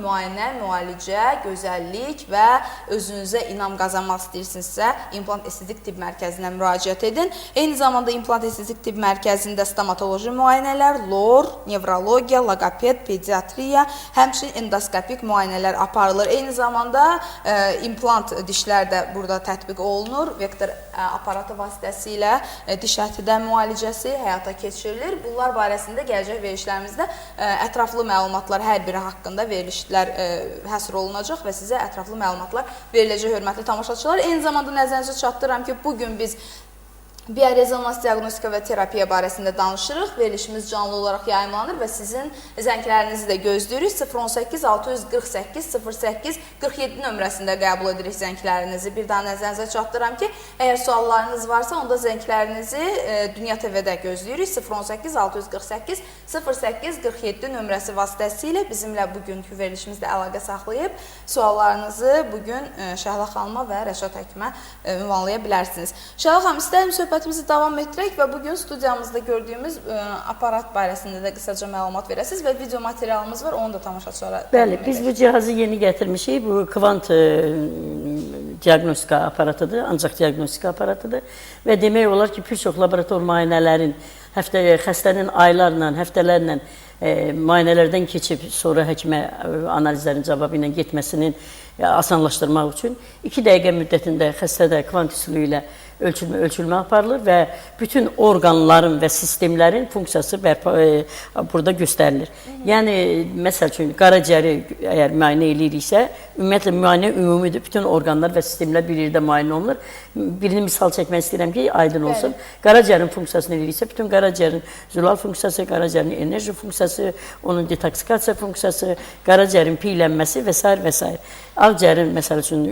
müayinə, müalicə, gözəllik və özünüzə inam qazanmaq istəyirsinizsə, İmplant Estetik Tibb Mərkəzinə müraciət edin. Eyni zamanda İmplant Estetik Tibb Mərkəzində stomatoloji müayinələr, lor, nevrologiya, logoped, pediatriya, həmçinin endoskopik müayinələr aparılır. Eyni zamanda e, implant dişlər də burada tətbiq olunur. Vektor e, aparatı vasitəsilə e, diş ətidən müalicəsi həyata keçirilir. Bunlar barəsində gələcək verilişlərimizdə e, ətraflı məlumatlar hər biri haqqında verilişlər e, həsr olunacaq və sizə ətraflı məlumatlar veriləcək hörmətli tamaşaçılar. Eyni zamanda nəzərinizə çatdırıram ki, bu gün biz Biorezonans diaqnostika və terapiya barəsində danışırıq. Verilişimiz canlı olaraq yayımlanır və sizin zənglərinizi də gözləyirik. 018 648 08 47 nömrəsində qəbul edirik zənglərinizi. Bir daha nəzərinizə çatdırıram ki, əgər suallarınız varsa, onda zənglərinizi e, Dünya TV-də gözləyirik. 018 648 08 47 nömrəsi vasitəsilə bizimlə bugünkü verilişimizdə əlaqə saxlayıb suallarınızı bu gün e, Şəhla xanıma və Rəşad həkimə e, ünvanlaya bilərsiniz. Şəhla xanım, istəyirəm söhbətimizi davam etdirək və bu gün studiyamızda gördüyümüz ə, aparat barəsində də qısaca məlumat verəsiniz və video materialımız var, onu da tamaşaçılara Bəli, biz edək. bu cihazı yeni gətirmişik. Bu kvant e, diaqnostika aparatıdır, ancaq diaqnostika aparatıdır və demək olar ki, bir çox laborator müayinələrin həftə xəstənin aylarla, həftələrlə e, müayinələrdən keçib sonra həkimə e, analizlərin cavabı ilə getməsinin e, asanlaşdırmaq üçün 2 dəqiqə müddətində xəstədə kvant üsulu ilə ölçülmə ölçülmə aparılır və bütün orqanların və sistemlərin funksiyası e, burada göstərilir. Yəni məsəl üçün qaraciyəri əgər müayinə eləyiriksə, ümumiyyətlə müayinə ümumidir. Bütün orqanlar və sistemlər bir yerdə müayinə olunur. Birini misal çəkmək istəyirəm ki, aydın olsun. Qaraciyərin funksiyasını eləyiriksə, bütün qaraciyərin zulal funksiyası, qaraciyərin enerji funksiyası, onun detoksikasiya funksiyası, qaraciyərin piylənməsi və s. və s. Ağciyərin məsəl üçün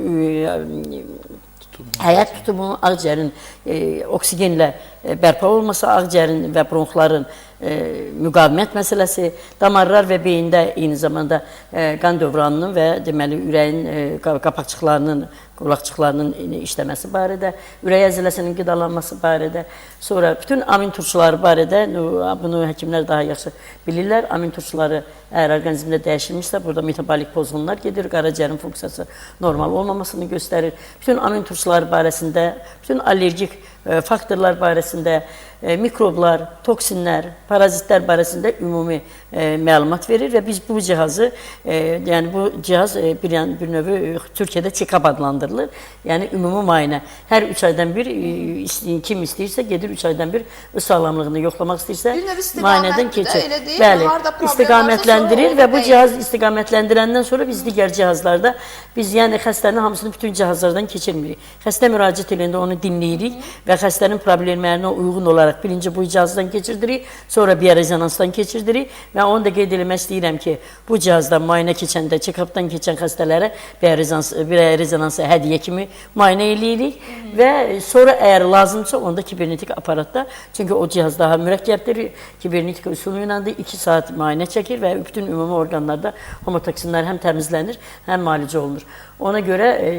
e, Həyat tutumu ağciyərin e, oksigenlə e, bərpa olması, ağciyərin və bronxların e, müqavimət məsələsi, damarlar və beyində eyni zamanda e, qan dövranının və deməli ürəyin e, qa- qapaqçıqlarının, qulaqçıqlarının işləməsi barədə, ürək əzələsinin qidalanması barədə, sonra bütün amin turşuları barədə nu- bunu həkimlər daha yaxşı bilirlər. Amin turşuları əgər orqanizmdə dəyişilmişsə, burada metabolik pozğunlar gedir, qaraciyərin funksiyası normal olmamasını göstərir. Bütün amin turşuları barəsində, bütün allergik e, faktorlar barəsində, e, mikroblar, toksinlər, parazitlər barəsində ümumi e, məlumat verir və biz bu cihazı, e, yəni bu cihaz e, bir yan bir növ e, Türkiyədə check-up adlandırılır. Yəni ümumi müayinə. Hər 3 aydan bir e, kim istəyirsə gedir 3 aydan bir öz sağlamlığını yoxlamaq istəyirsə müayinədən də, keçir. elə deyil, Bəli, istiqamətləndirir və bu cihaz istiqamətləndirəndən sonra biz digər cihazlarda biz yəni xəstənin hamısını bütün cihazlardan keçirmirik. Xəstə müraciət edəndə onu dinləyirik və xəstənin problemlərinə uyğun olaraq birinci bu cihazdan keçirdirik, sonra biorezonansdan keçirdirik və onu da qeyd ki, bu cihazdan müayinə keçəndə, check-updan keçən xəstələrə biorezonans biorezonansı hədiyyə kimi müayinə eləyirik. Və sonra əgər lazımsa onda kibernetik aparatda, çünki o cihaz daha mürəkkəbdir, kibernetik üsulu ilə də 2 saat müayinə çəkir və bütün ümumi orqanlarda homotoksinlər həm təmizlənir, həm müalicə olunur. Ona görə e,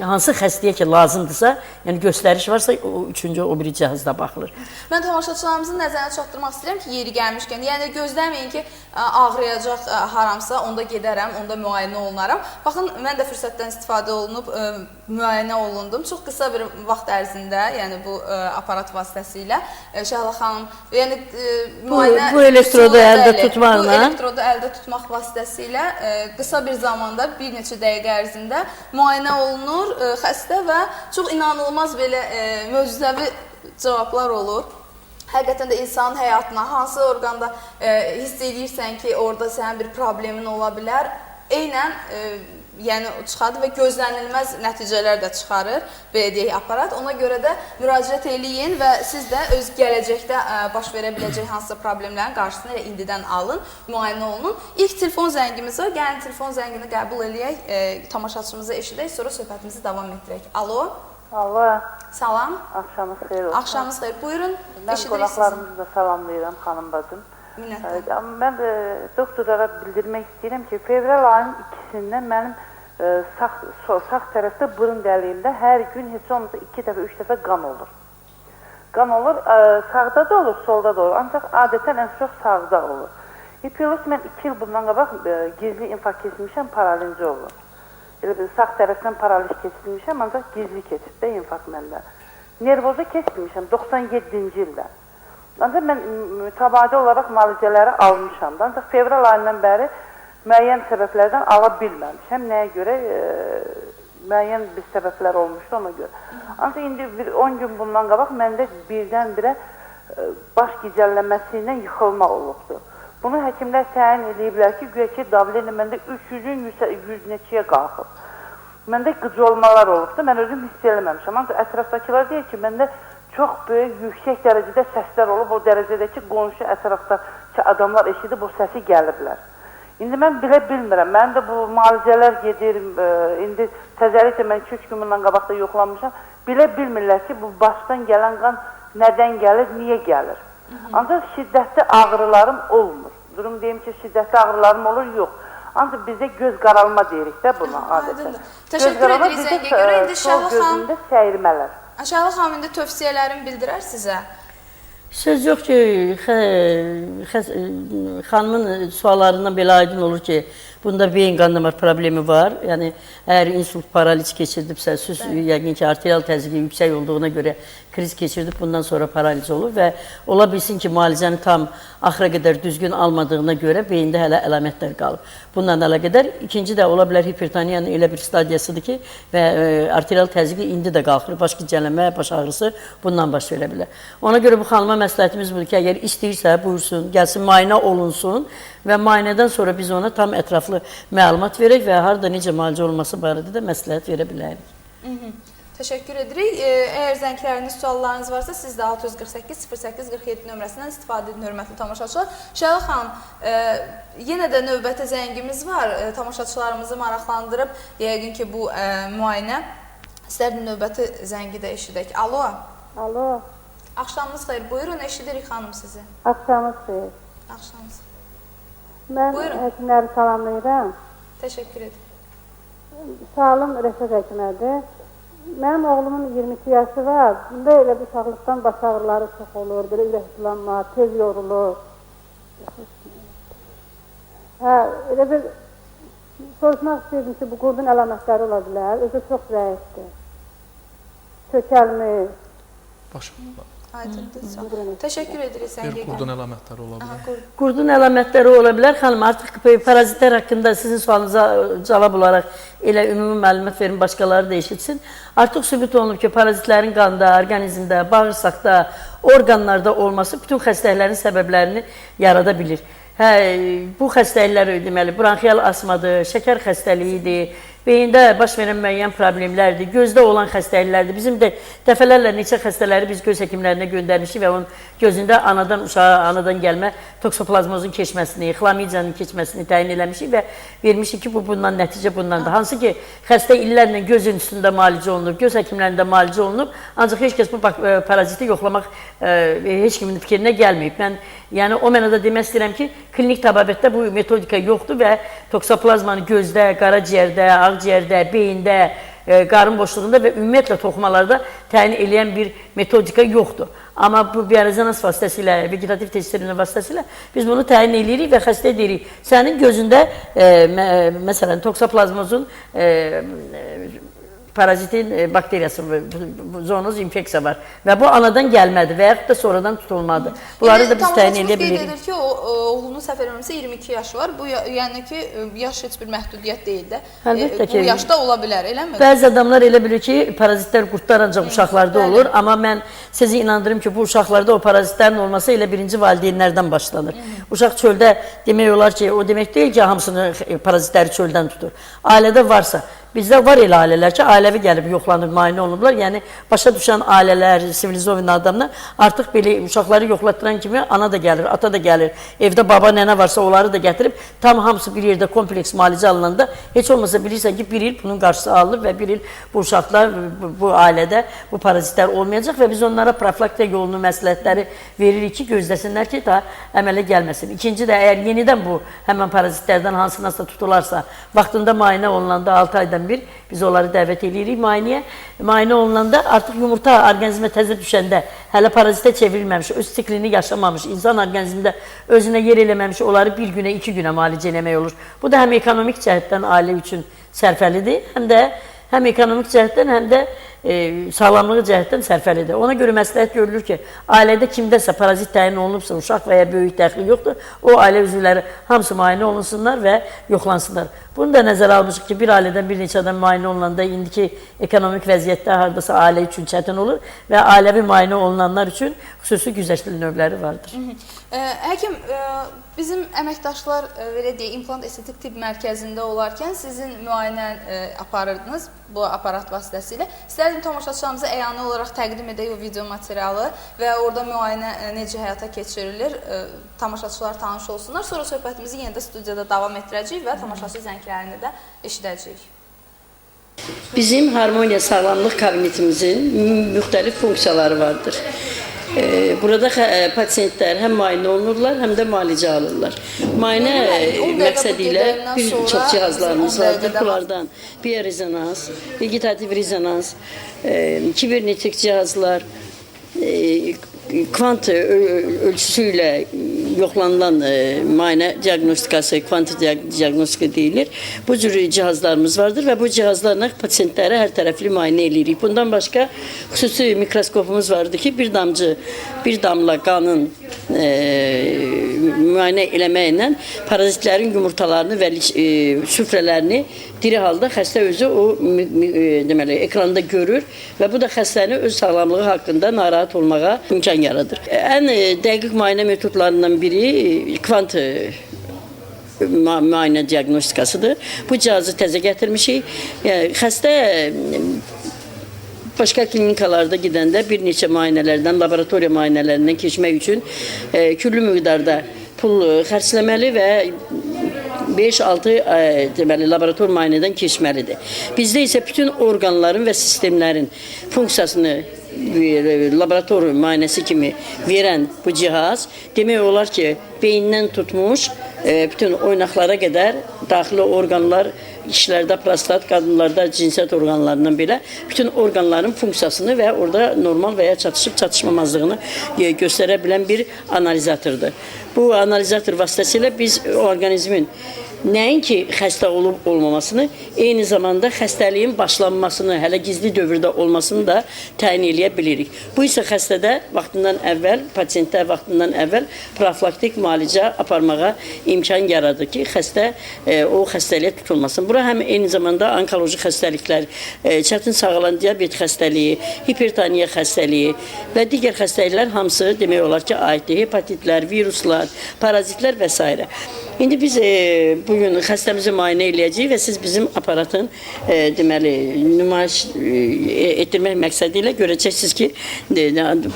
hansı xəstəyə ki lazımdırsa, yəni göstəriş varsa o üçüncü o biri cihazda baxılır. Mən tamaşaçılarımızın nəzərinə çatdırmaq istəyirəm ki, yeri gəlmişkən, yəni gözləməyin ki, ağrıyacaq haramsa, onda gedərəm, onda müayinə olunaram. Baxın, mən də fürsətdən istifadə olunub ə, müayinə olundum. Çox qısa bir vaxt ərzində, yəni bu ə, aparat vasitəsilə ə, Şəhla xanım, yəni ə, müayinə bu elektrodu üsulu, əldə tutmaqla- bu elektrodu əldə tutmaq vasitəsilə ə, qısa bir zamanda, bir neçə dəqiqə ərzində müayinə olunur ə, xəstə və çox inanılmaz belə ə, möcüzəvi cavablar olur. Həqiqətən də insanın həyatına hansı orqanda e, hiss edirsən ki, orada sənin bir problemin ola bilər, eynən e, yəni çıxardır və gözlənilməz nəticələr də çıxarır belə deyək aparat. Ona görə də müraciət eləyin və siz də öz gələcəkdə baş verə biləcək hansısa problemlərin qarşısını elə indidən alın, müayinə olunun. İlk telefon zəngimiz var. Gəlin telefon zəngini qəbul eləyək, e, tamaşaçımızı eşidək, sonra söhbətimizi davam etdirək. Alo, Alo, salam. axşamınız xeyir olsun. Axşamınız xeyir. Buyurun, Mən qonaqlarımızı da salamlayıram xanım bacım. Minnətdaram. Ee, Amma mən də doktorlara bildirmək istəyirəm ki, fevral ayının ikisindən mənim e, sağ, so- sağ tərəfdə burun dəliyimdə hər gün heç olmasa iki dəfə, üç dəfə qan olur. Qan olur, e, sağda da olur, solda da olur. Ancaq adətən ən çox sağda olur. Hipiyolos mən 2 il bundan qabaq e, gizli infarkt keçirmişəm, paraliz olub. Elə bir sağ tərəfdən paraliz keçirmişəm, ancaq gizli keçib də infarkt məndə. Nervoza keçirmişəm 97-ci ildə. Ancaq mən mütəbadi olaraq müalicələri almışam. Ancaq fevral ayından bəri müəyyən səbəblərdən ala bilməmişəm. Nəyə görə? E, müəyyən bir səbəblər olmuşdu ona görə. Ancaq indi bir 10 gün bundan qabaq məndə birdən-birə e, baş gicəllənməsi ilə yıxılma olubdu. Bunu həkimlər təyin ediblər ki, güya ki, davlenə məndə 300-ün 100 neçəyə qalxıb. Məndə qıcolmalar olubdu, mən özüm hiss eləməmişəm. Ancaq ətrafdakılar deyir ki, məndə çox böyük, yüksək dərəcədə səslər olub, o dərəcədəki qonşu ətrafdakı adamlar eşidib o səsi gəliblər. İndi mən bilə bilmirəm. Mən də bu müalicələr gedir, e, indi təzəliklə mən 2-3 gün bundan qabaq da yoxlanmışam. Bilə bilmirlər ki, bu başdan gələn qan nədən gəlir, niyə gəlir. Ancaq şiddətli ağrılarım olmur. Durum deyim ki, şiddətli ağrılarım olur, yox. Ancaq bizdə göz qaralma deyirik də buna adətən. Təşəkkür edirik zəngə görə. e, İndi sol Şahin xanım- gözündə səyirmələr. Aşağı xanım indi tövsiyələrini bildirər sizə. Söz yox ki, xə, xə, xanımın suallarından belə aydın olur ki, bunda beyin qan damar problemi var. Yəni əgər insult paraliz keçirdibsə, süz yəqin ki, arterial təzyiqi yüksək olduğuna görə kriz keçirdib, bundan sonra paraliz olur və ola bilsin ki, müalicəni tam axıra qədər düzgün almadığına görə beyində hələ əlamətlər qalıb. Bununla əlaqədar ikinci də ola bilər hipertoniyanın elə bir stadiyasıdır ki, və e, arterial təzyiqi indi də qalxır, baş gicəllənmə, baş ağrısı bundan baş verə. Ona görə bu xanıma məsləhətimiz budur ki, əgər istəyirsə, buyursun, gəlsin müayinə olunsun və müayinədən sonra biz ona tam ətraflı məlumat verək və harda necə müalicə olunması barədə də məsləhət verə bilərik. Təşəkkür edirik. Əgər zəngləriniz, suallarınız varsa, siz də 648 08 47 nömrəsindən istifadə edin, hörmətli tamaşaçılar. Şələ xanım, e, yenə də növbəti zəngimiz var. E, tamaşaçılarımızı maraqlandırıb, yəqin ki, bu e, müayinə. İstərdim növbəti zəngi də eşidək. Alo, Alo, axşamınız xeyir. Buyurun, eşidirik xanım sizi. axşamınız xeyir. Axşamınız. Mən Buyurun. həkimləri salamlayıram. Təşəkkür edirəm. Sualım Rəşad həkimlərdir. Mənim oğlumun 22 yaşı var. Belə bir uşaqlıqdan baş ağrıları çox olur, belə ürəklanma, tez yorulur. Hə, elə bir soruşmaq istəyirdim ki, bu qurdun əlamətləri ola bilər. Özü çox zəifdir. Çökəlmi, Baş, Olun. Təşəkkür edirik bir zəngi. qurdun əlamətləri ola Aha, bilər. qurd. Qurdun əlamətləri ola bilər. Xanım, artıq parazitlər haqqında sizin sualınıza cavab olaraq elə ümumi məlumat verin, başqaları da eşitsin. Artıq sübut olunub ki, parazitlərin qanda, orqanizmdə, bağırsaqda, orqanlarda olması bütün xəstəliklərin səbəblərini yarada bilir. Hə, bu xəstəliklər deməli bronxial asmadır, şəkər xəstəliyidir, beyində baş verən müəyyən problemlərdir, gözdə olan xəstəliklərdir. Bizim də dəfələrlə neçə xəstələri biz göz həkimlərinə göndərmişik və onun gözündə anadan uşağa, anadan gəlmə toksoplazmozun keçməsini, xlamidiyanın keçməsini təyin eləmişik və vermişik ki, bu bundan nəticə bundandır. Hansı ki, xəstə illərlə gözün üstündə müalicə olunub, göz həkimlərində müalicə olunub, ancaq heç kəs bu e, paraziti yoxlamaq e, heç kimin fikrinə gəlməyib. Mən yəni o mənada demək istəyirəm ki, klinik təbabətdə bu metodika yoxdur və toksoplazmanı gözdə, qaraciyərdə, ağciyərdə, beyində, e, qarın boşluğunda və ümumiyyətlə toxumalarda təyin eləyən bir metodika yoxdur. Amma bu biorezonans vasitəsilə, vegetativ testlərin vasitəsilə biz bunu təyin edirik və xəstə deyirik. Sənin gözündə e, mə, məsələn toksoplazmozun e, e, parazitin e, bakteriyası, zoonoz infeksiya var və bu anadan gəlmədi və yaxud da sonradan tutulmadı. Bunları da biz təyin edə qeyd bilirik. edir ki, o o, oğlunun səhv eləmirəmsə 22 yaşı var. Bu yəni ki, e, yaş heç bir məhdudiyyət deyil də. Əlbəttə E, ki. Bu yaşda ola bilər, eləmi? Bəzi adamlar elə bilir ki, parazitlər qurtlar ancaq uşaqlarda olur, amma mən sizi inandırım ki, bu uşaqlarda o parazitlərin olması elə birinci valideynlərdən başlanır. Uşaq çöldə demək olar ki, o demək deyil ki, hamısını e, parazitləri çöldən tutur. Ailədə varsa, Bizdə var elə ailələr ki, ailəvi gəlib yoxlanıb, müayinə olunublar. Yəni başa düşən ailələr, sivilizovin adamlar artıq belə uşaqları yoxlatdıran kimi ana da gəlir, ata da gəlir. Evdə baba, nənə varsa onları da gətirib tam hamısı bir yerdə kompleks müalicə alınanda heç olmasa bilirsən ki, bir il bunun qarşısı alınıb və bir il bu uşaqlar bu, bu ailədə bu parazitlər olmayacaq və biz onlara profilaktika yolunu, məsləhətləri veririk ki, gözləsinlər ki, daha əmələ gəlməsin. İkinci də əgər yenidən bu həmin parazitlərdən hansınasa tutularsa, vaxtında müayinə olunanda 6 ayda bir biz onları dəvət edirik müayinəyə. Müayinə olunanda artıq yumurta orqanizmə təzə düşəndə, hələ parazitə çevrilməmiş, öz siklini yaşamamış, insan orqanizmində özünə yer eləməmiş onları bir günə, iki günə müalicə eləmək olur. Bu da həm ekonomik cəhətdən ailə üçün sərfəlidir, həm də həm ekonomik cəhətdən, həm də e, sağlamlığı cəhətdən sərfəlidir. Ona görə məsləhət görülür ki, ailədə kimdəsə parazit təyin olunubsa, uşaq və ya böyük dəxli yoxdur, o ailə üzvləri hamısı müayinə olunsunlar və yoxlansınlar. Bunu da nəzərə almışıq ki, bir ailədən bir neçə adam müayinə olunanda indiki ekonomik vəziyyətdə hardasa ailə üçün çətin olur və ailəvi müayinə olunanlar üçün xüsusi güzəştli növləri vardır. Ə, Həkim, ə, bizim əməkdaşlar ə, belə deyək, implant estetik tibb mərkəzində olarkən sizin müayinə ə, aparırdınız bu aparat vasitəsilə. İstərdim tamaşaçılarımıza əyani olaraq təqdim edək o video materialı və orada müayinə ə, necə həyata keçirilir, tamaşaçılar tanış olsunlar. Sonra söhbətimizi yenə də studiyada davam etdirəcəyik və tamaşaçı zənglərini də eşidəcəyik. Bizim harmoniya sağlamlıq kabinetimizin müxtəlif funksiyaları vardır. Ee, Burada xə- pasiyentlər həm müayinə olunurlar, həm də müalicə alırlar. Müayinə Yəni, on dəqiqə bu məqsədi ilə gedəndən bir çox cihazlarımız dəqiqədə Bunlardan biorezonans, vegetativ rezonans, e, kibernetik cihazlar, e, kvant ö- ö- ölçüsü ilə yoxlanılan e, müayinə diaqnostikası, kvant diaqnostika deyilir. Bu cür cihazlarımız vardır və bu cihazlarla pasientləri hər tərəfli müayinə edirik. Bundan başqa xüsusi mikroskopumuz vardır ki, bir damcı, bir damla qanın e, müayinə eləməklə parazitlərin yumurtalarını və e, süfrələrini diri halda xəstə özü o e, ekranda görür və bu da xəstəni öz sağlamlığı haqqında narahat olmağa imkan yaradır. Ən e, dəqiq müayinə metodlarından biri e, kvant e, mü- müayinə diaqnostikasıdır. Bu cihazı təzə gətirmişik. Yəni xəstə Başqa klinikalarda gedəndə bir neçə müayinələrdən, laboratoriya müayinələrindən keçmək üçün e, küllü miqdarda pul xərcləməli və 5-6 e, deməli laborator müayinədən keçməlidir. Bizdə isə bütün orqanların və sistemlərin funksiyasını laborator müayinəsi kimi verən bu cihaz demək olar ki, beyindən tutmuş e, bütün oynaqlara qədər daxili orqanlar kişilərdə prostat, qadınlarda cinsiyyət orqanlarından belə bütün orqanların funksiyasını və orada normal və ya çatışıb çatışmamazlığını e, göstərə bilən bir analizatordur. Bu analizator vasitəsilə biz orqanizmin nəinki xəstə olub olmamasını, eyni zamanda xəstəliyin başlanmasını, hələ gizli dövrdə olmasını da təyin eləyə bilirik. Bu isə xəstədə vaxtından əvvəl, pasientdə vaxtından əvvəl profilaktik müalicə aparmağa imkan yaradır ki, xəstə e, o xəstəliyə tutulmasın. Bura həm eyni zamanda onkoloji xəstəliklər, e, çətin sağalan diabet xəstəliyi, hipertoniya xəstəliyi və digər xəstəliklər hamısı demək olar ki, aiddir. Hepatitlər, viruslar, parazitlər və s. İndi biz e, bu gün xəstəmizi müayinə eləyəcəyik və siz bizim aparatın e, deməli nümayiş e, etdirmək məqsədi ilə görəcəksiniz ki, e,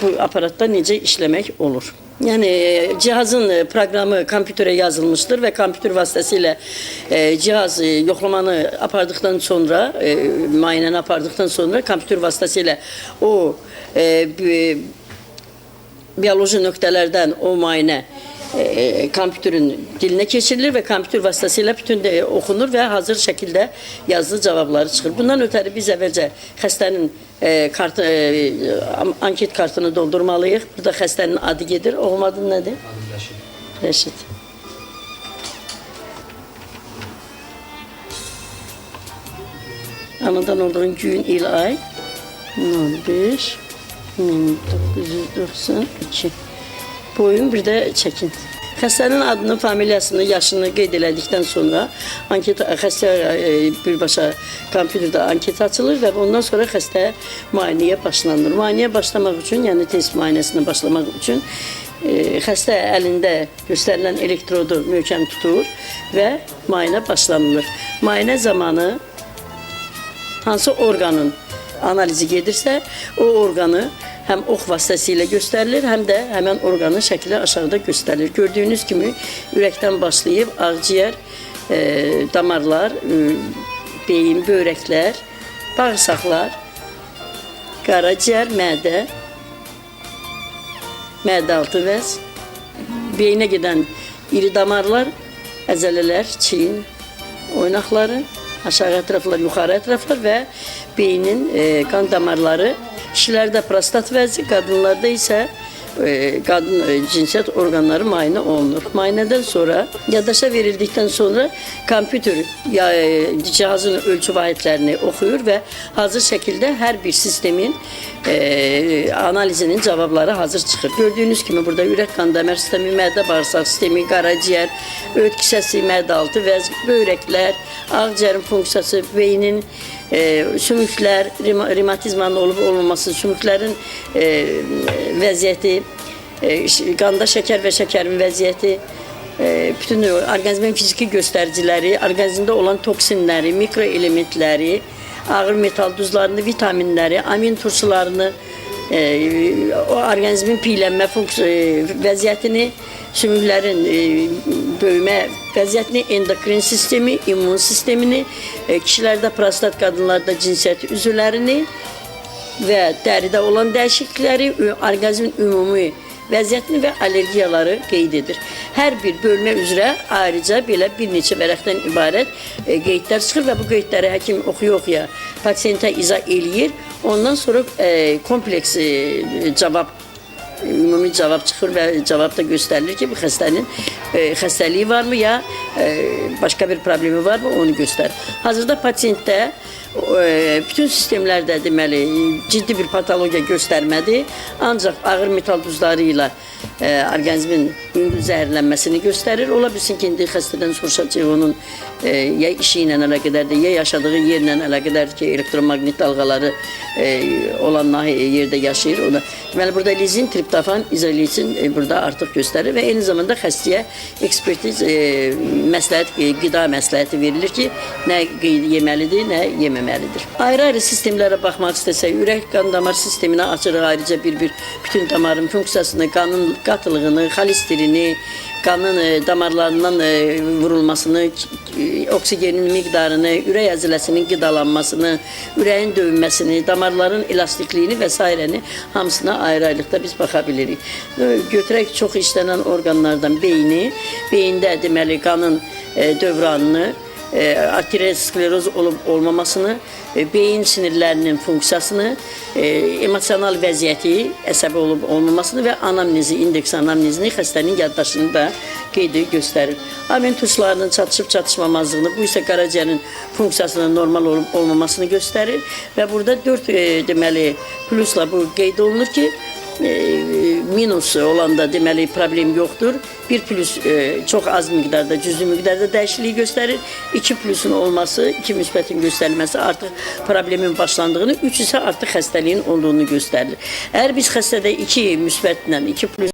bu aparatda necə işləmək olur. Yəni e, cihazın e, proqramı kompüterə yazılmışdır və kompüter vasitəsilə e, cihaz e, yoxlamanı apardıqdan sonra, e, müayinəni apardıqdan sonra kompüter vasitəsilə o e, bi- biyoloji nöqtələrdən o müayinə e, kompüterin dilinə keçirilir və kompüter vasitəsilə bütün də oxunur və hazır şəkildə yazılı cavabları çıxır. Bundan ötəri biz əvvəlcə xəstənin e, kartı, e, anket kartını doldurmalıyıq. Burada xəstənin adı gedir. Oğlum adın nədir? Rəşid. Anadan olduğun gün, il, ay 05 1992 boyun bir də çəkin. Xəstənin adını, familiyasını, yaşını qeyd elədikdən sonra anket xəstə e, birbaşa kompüterdə anket açılır və ondan sonra xəstə müayinəyə başlanılır. Müayinəyə başlamaq üçün, yəni test müayinəsinə başlamaq üçün e, xəstə əlində göstərilən elektrodu möhkəm tutur və müayinə başlanılır. Müayinə zamanı hansı orqanın analizi gedirsə, o orqanı həm ox vasitəsilə göstərilir, həm də həmin orqanın şəkli aşağıda göstərilir. Gördüyünüz kimi ürəkdən başlayıb ağciyər, e, damarlar, e, beyin, böyrəklər, bağırsaqlar, qaraciyər, mədə, mədə altı vəz, beyinə gedən iri damarlar, əzələlər, çiyin, oynaqları, aşağı ətraflar, yuxarı ətraflar və beynin e, qan damarları. Kişilərdə prostat vəzi, qadınlarda isə e, qadın e, cinsiyyət orqanları müayinə olunur. Müayinədən sonra yaddaşa verildikdən sonra kompüter ya, e, cihazın ölçü vahidlərini oxuyur və hazır şəkildə hər bir sistemin e, analizinin cavabları hazır çıxır. Gördüyünüz kimi burada ürək qan damar sistemi, mədə bağırsaq sistemi, qaraciyər, öd kisəsi, mədə-altı vəz, böyrəklər, ağciyərin funksiyası, beynin e, sümüklər, rima, revmatizmanın olub olmaması, sümüklərin e, vəziyyəti, e, qanda şəkər və şəkərin vəziyyəti, e, bütün orqanizmin fiziki göstəriciləri, orqanizmdə olan toksinləri, mikroelementləri, ağır metal duzlarını, vitaminləri, amin turşularını, e, o orqanizmin piylənmə funks- e, vəziyyətini, sümüklərin e, böyümə vəziyyətini, endokrin sistemi, immun sistemini, e, kişilərdə prostat, qadınlarda cinsiyyət üzvlərini və dəridə olan dəyişiklikləri, ü- orqanizmin ümumi vəziyyətini və allergiyaları qeyd edir. Hər bir bölmə üzrə ayrıca belə bir neçə vərəqdən ibarət e, qeydlər çıxır və bu qeydləri həkim oxuya-oxuya pasiyentə izah eləyir. Ondan sonra e, kompleks e, cavab ümumi cavab çıxır və cavabda göstərilir ki, bu xəstənin e, xəstəliyi varmı ya e, başqa bir problemi varmı onu göstərir. Hazırda pasiyentdə e, bütün sistemlərdə deməli ciddi bir patologiya göstərmədi, ancaq ağır metal duzları ilə e, orqanizmin yüngül zəhərlənməsini göstərir. Ola bilsin ki, indi xəstədən soruşacaq onun e, ya işi ilə əlaqədardır, ya yaşadığı yerlə əlaqədardır ki, elektromaqnit dalğaları e, olan nahiyə yerdə yaşayır. O da deməli burada lizin, triptofan, izolitsin e, burada artıq göstərir və eyni zamanda xəstəyə ekspertiz e, məsləhət e, qida məsləhəti verilir ki, nə yeməlidir, nə yeməməlidir. Ayrı-ayrı sistemlərə baxmaq istəsək, ürək qan damar sisteminə açırıq ayrıca bir-bir bütün damarın funksiyasını, qanın qatılığını, xolesterini, qanın e, damarlarından e, vurulmasını, e, oksigenin miqdarını, ürək əzələsinin qidalanmasını, ürəyin döyünməsini, damarların elastikliyini və s. hamısına ayrı-ayrılıqda biz baxa bilirik. E, Götürək çox işlənən orqanlardan beyni, beyində deməli qanın e, dövranını, e, arterial skleroz olub olmamasını, e, beyin sinirlərinin funksiyasını, e, emosional vəziyyəti, əsəbi olub olmamasını və anamnezi, indeks anamnezini, xəstənin yaddaşını da qeydi göstərir. Amin tuşlarının çatışıb çatışmamazlığını, bu isə qaraciyərin funksiyasının normal olub olmamasını göstərir və burada 4 e, deməli plusla bu qeyd olunur ki, e, minus olanda deməli problem yoxdur. 1 plus e, çox az miqdarda, cüzi miqdarda dəyişiklik göstərir. 2 plusun olması, 2 müsbətin göstərilməsi artıq problemin başlandığını, 3 isə artıq xəstəliyin olduğunu göstərir. Əgər biz xəstədə 2 müsbətlə, 2 plus